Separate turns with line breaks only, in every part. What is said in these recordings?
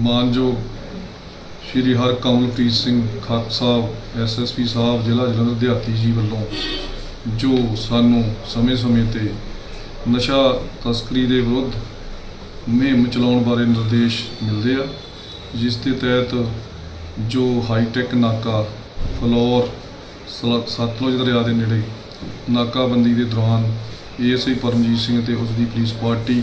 ਮਾਨਯੋਗ ਸ਼੍ਰੀ ਹਰਕਮਲਪ੍ਰੀਤ ਸਿੰਘ ਖਾਨ ਸਾਹਿਬ ਐਸਐਸਪੀ ਸਾਹਿਬ, ਜ਼ਿਲ੍ਹਾ ਜਲੰਧਰ ਦਿਹਾਤੀ ਜੀ ਵੱਲੋਂ ਜੋ ਸਾਨੂੰ ਸਮੇਂ-ਸਮੇਂ ਤੇ ਨਸ਼ਾ ਤਸਕਰੀ ਦੇ ਵਿਰੁੱਧ ਮੁਹਿੰਮ ਚਲਾਉਣ ਬਾਰੇ ਨਿਰਦੇਸ਼ ਮਿਲਦੇ ਆ, ਜਿਸ ਦੇ ਤਹਿਤ ਜੋ ਹਾਈਟੈਕ ਨਾਕਾ ਫਲੋਰ ਸਤਲੁਜ ਦਰਿਆ ਦੇ ਨੇੜੇ ਨਾਕਾਬੰਦੀ ਦੇ ਦੌਰਾਨ ਏਐਸਆਈ ਪਰਮਜੀਤ ਸਿੰਘ ਤੇ ਉਸ ਦੀ ਪੁਲਿਸ ਪਾਰਟੀ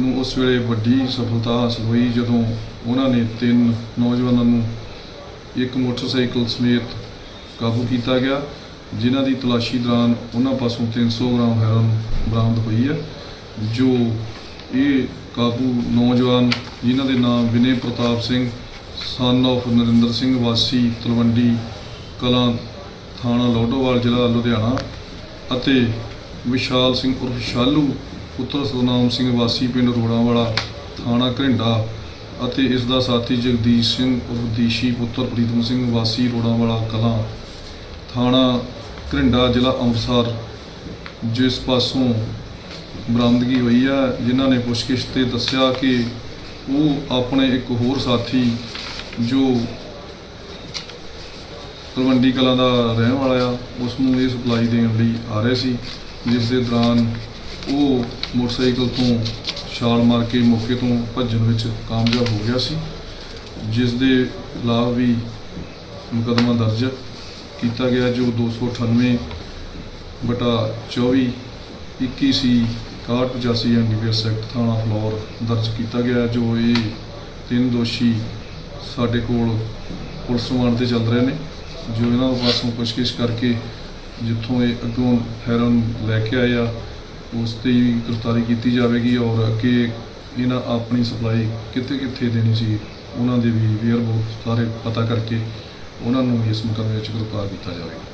ਨੂੰ ਉਸ ਵੇਲੇ ਵੱਡੀ ਸਫਲਤਾ ਹਾਸਲ ਹੋਈ ਜਦੋਂ ਉਹਨਾਂ ਨੇ ਤਿੰਨ ਨੌਜਵਾਨਾਂ ਨੂੰ ਇੱਕ ਮੋਟਰਸਾਈਕਲ ਸਮੇਤ ਕਾਬੂ ਕੀਤਾ ਗਿਆ, ਜਿਨ੍ਹਾਂ ਦੀ ਤਲਾਸ਼ੀ ਦੌਰਾਨ ਉਹਨਾਂ ਪਾਸੋਂ 300 ਗ੍ਰਾਮ ਹੈਰੋਇਨ ਬਰਾਮਦ ਹੋਈ ਹੈ, ਜੋ ਇਹ ਕਾਬੂ ਨੌਜਵਾਨ ਜਿਨ੍ਹਾਂ ਦੇ ਨਾਮ ਵਿਨੇ ਪ੍ਰਤਾਪ ਸਿੰਘ ਸਨ of ਨਰਿੰਦਰ ਸਿੰਘ, ਵਾਸੀ ਤਲਵੰਡੀ ਕਲਾਂ ਥਾਣਾ ਲੋਡੋਵਾਲ ਜ਼ਿਲ੍ਹਾ ਲੁਧਿਆਣਾ ਅਤੇ ਵਿਸ਼ਾਲ ਸਿੰਘ ਉਰਫ ਸ਼ਾਲੂ ਪੁੱਤਰ ਸਤਨਾਮ ਸਿੰਘ ਵਾਸੀ ਪਿੰਡ ਰੋੜਾਵਾਲਾ, ਥਾਣਾ ਘਰਿੰਡਾ ਅਤੇ ਇਸ ਦਾ ਸਾਥੀ ਜਗਦੀਸ਼ ਸਿੰਘ ਉਰਫ ਪੁੱਤਰ ਪ੍ਰੀਤਮ ਸਿੰਘ ਵਾਸੀ ਰੋੜਾਵਾਲਾ ਕਲਾਂ, ਥਾਣਾ ਘਰਿੰਡਾ ਜ਼ਿਲ੍ਹਾ ਅੰਮ੍ਰਿਤਸਰ, ਜਿਸ ਪਾਸੋਂ ਬਰਾਮਦਗੀ ਹੋਈ ਹੈ ਜਿਨ੍ਹਾਂ ਨੇ ਪੁੱਛਗਿੱਛ ਤੇ ਦੱਸਿਆ ਕਿ ਉਹ ਆਪਣੇ ਇੱਕ ਹੋਰ ਸਾਥੀ ਜੋ ਤਲਵੰਡੀ ਕਲਾਂ ਦਾ ਰਹਿਣ ਵਾਲਾ ਆ, ਉਸ ਨੂੰ ਇਹ ਸਪਲਾਈ ਦੇਣ ਲਈ ਆ ਰਹੇ ਸੀ, ਜਿਸ ਦੇ ਦੌਰਾਨ ਉਹ ਮੋਟਰਸਾਈਕਲ ਤੋਂ ਛਾਲ ਮਾਰ ਕੇ ਮੌਕੇ ਤੋਂ ਭੱਜਣ ਵਿੱਚ ਕਾਮਯਾਬ ਹੋ ਗਿਆ ਸੀ, ਜਿਸ ਦੇ ਖਿਲਾਫ ਵੀ ਮੁਕੱਦਮਾ ਦਰਜ ਕੀਤਾ ਗਿਆ, ਜੋ 298 ਬਟਾ 24 21 ਸੀ 6185 ਐਨਡੀਪੀਐਸ ਐਕਟ ਥਾਣਾ ਫਲੋਰ ਦਰਜ ਕੀਤਾ ਗਿਆ, ਜੋ ਇਹ ਤਿੰਨ ਦੋਸ਼ੀ ਸਾਡੇ ਕੋਲ ਪੁਲਿਸ ਰਿਮਾਂਡ ਤੇ ਚੱਲ ਰਹੇ ਨੇ, ਜੋ ਇਹਨਾਂ ਪਾਸੋਂ ਪੁੱਛਗਿੱਛ ਕਰਕੇ ਜਿੱਥੋਂ ਇਹ ਅੱਗੋਂ ਹੈਰਨ ਲੈ ਕੇ ਆਇਆ ਉਸ ਤੇ ਹੀ ਗ੍ਰਿਫਤਾਰੀ ਕੀਤੀ ਜਾਵੇਗੀ ਔਰ ਅੱਗੇ ਇਹਨਾਂ ਆਪਣੀ ਸਪਲਾਈ ਕਿੱਥੇ ਕਿੱਥੇ ਦੇਣੀ ਸੀ, ਉਹਨਾਂ ਦੇ ਵੀ ਵੇਅਰ ਬਹੁਤ ਸਾਰੇ ਪਤਾ ਕਰਕੇ ਉਹਨਾਂ ਨੂੰ ਇਸ ਮੁਕੱਦਮੇ ਵਿੱਚ ਗ੍ਰਿਫਤਾਰ ਕੀਤਾ ਜਾਵੇਗਾ।